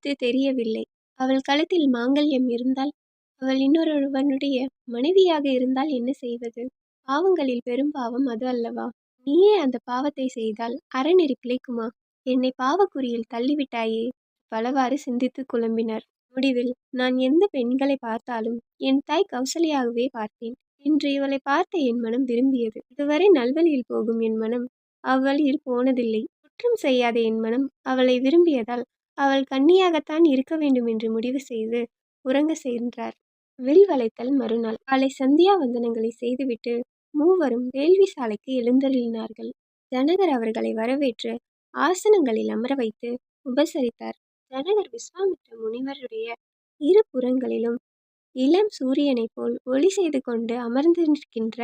கழுத்து தெரியவில்லை. அவள் கழுத்தில் மாங்கல்யம் இருந்தால் அவள் இன்னொருவனுடைய மனைவியாக இருந்தால் என்ன செய்வது? பாவங்களில் பெரும் பாவம் அது அல்லவா? நீயே அந்த பாவத்தை செய்தால் அறநெறி பிழைக்குமா? என்னை பாவக்குறியில் தள்ளிவிட்டாயே? பலவாறு சிந்தித்து குழம்பினார். முடிவில் நான் எந்த பெண்களை பார்த்தாலும் என் தாய் கௌசல்யாகவே பார்த்தேன். இன்று இவளை பார்த்த என் மனம் விரும்பியது இதுவரை நல்வழியில் போகும் என் மனம் அவ்வழியில் போனதில்லை. குற்றம் செய்யாத என் மனம் அவளை விரும்பியதால் அவள் கன்னியாகத்தான் இருக்க வேண்டும் என்று முடிவு செய்து உறங்க சென்றார். வில் வளைத்தல் மறுநாள். காலை சந்தியா வந்தனங்களை செய்துவிட்டு மூவரும் வேள்வி சாலைக்கு எழுந்தருளினார்கள். ஜனகர் அவர்களை வரவேற்று ஆசனங்களில் அமர வைத்து உபசரித்தார். ஜனகர் விஸ்வாமித்ர முனிவருடைய இரு புறங்களிலும் இளம் சூரியனைப் போல் ஒளி செய்து கொண்டு அமர்ந்திருக்கின்ற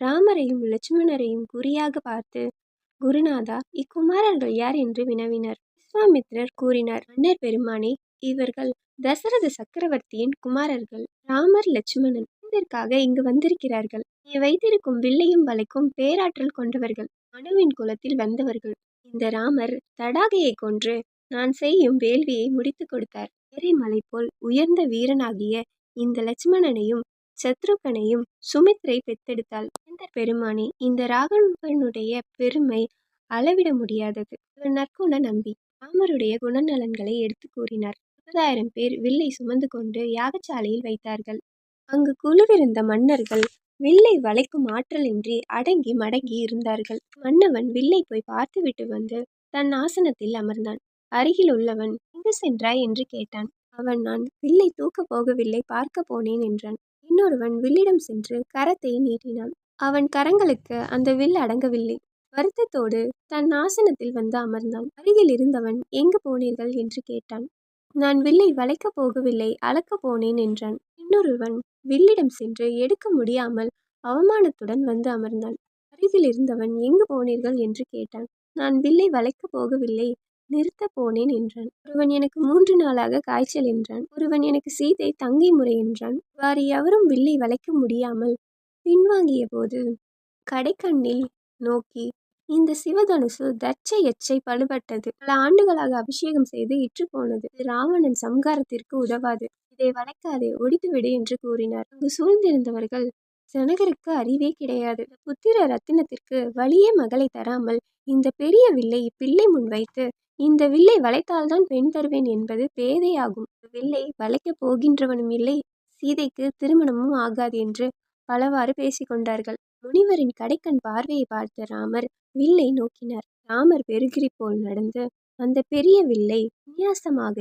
ராமரையும் லட்சுமணரையும் குறியாக பார்த்து குருநாதா இக்குமாரர்கள் யார் என்று வினவினர். விஸ்வாமித்ரர் கூறினார். மன்னர் பெருமானே இவர்கள் தசரத சக்கரவர்த்தியின் குமாரர்கள் ராமர் லட்சுமணன் இதற்காக இங்கு வந்திருக்கிறார்கள். நீ வைத்திருக்கும் வில்லையும் வலைக்கும் பேராற்றல் கொண்டவர்கள் மனுவின் குலத்தில் வந்தவர்கள். இந்த ராமர் தடாகையை கொன்று நான் செய்யும் வேள்வியை முடித்து கொடுத்தார். மலை போல் உயர்ந்த வீரனாகிய இந்த லட்சுமணனையும் சத்ருகனையும் சுமித்ரை பெத்தெடுத்தாள். இந்த பெருமானே இந்த ராகவனுடைய பெருமை அளவிட முடியாதது. நற்குண நம்பி ராமருடைய குணநலன்களை எடுத்து கூறினார். முப்பதாயிரம் பேர் வில்லை சுமந்து கொண்டு யாகசாலையில் வைத்தார்கள். அங்கு குழுவிருந்த மன்னர்கள் வில்லை வளைக்கும் ஆற்றலின்றி அடங்கி மடங்கி இருந்தார்கள். மன்னவன் வில்லை போய் பார்த்துவிட்டு வந்து தன் ஆசனத்தில் அமர்ந்தான். அருகில் உள்ளவன் எங்கு சென்றாய்? என்று கேட்டான். அவன் நான் வில்லை தூக்கப் போகவில்லை பார்க்க போனேன் என்றான். இன்னொருவன் வில்லிடம் சென்று கரத்தை நீட்டினான். அவன் கரங்களுக்கு அந்த வில் அடங்கவில்லை. வருத்தத்தோடு தன் ஆசனத்தில் வந்து அமர்ந்தான். அருகில் இருந்தவன் எங்கு போனீர்கள்? என்று கேட்டான். நான் வில்லை வளைக்கப் போகவில்லை அளக்கப் போனேன் என்றான். இன்னொருவன் வில்லிடம் சென்று எடுக்க முடியாமல் அவமானத்துடன் வந்து அமர்ந்தான். அருகில் இருந்தவன் எங்கு போனீர்கள்? என்று கேட்டான். நான் வில்லை வளைக்கப் போகவில்லை நிறுத்த போனேன் என்றான். ஒருவன் எனக்கு மூன்று நாளாக காய்ச்சல் என்றான். ஒருவன் எனக்கு சீதை தங்கை முறை என்றான். வாறு எவரும் வில்லை வளைக்க முடியாமல் பின்வாங்கிய போது கடைக்கண்ணில் நோக்கி இந்த சிவதனுசு தச்சை எச்சை பழுபட்டது பல ஆண்டுகளாக அபிஷேகம் செய்து இற்று போனது ராவணன் சம்காரத்திற்கு உதவாது. இதை வளைக்காதே ஒடித்துவிடு என்று கூறினார். அங்கு சூழ்ந்திருந்தவர்கள் ஜனகருக்கு அறிவே கிடையாது. புத்திர ரத்தினத்திற்கு வலிய மகளை தராமல் இந்த பெரிய வில்லை பிள்ளை முன் வைத்து இந்த வில்லை வளைத்தால்தான் பெண் தருவேன் என்பது பேதையாகும். வில்லை வளைக்கப் போகின்றவனும் இல்லை சீதைக்கு திருமணமும் ஆகாது என்று பலவாறு பேசிக்கொண்டார்கள் முனிவரின் கடைக்கண் பார்வையை பார்த்த ராமர் வில்லை நோக்கினார். ராமர் பெருகிரி போல் நடந்து அந்த பெரிய வில்லை விநியாசமாக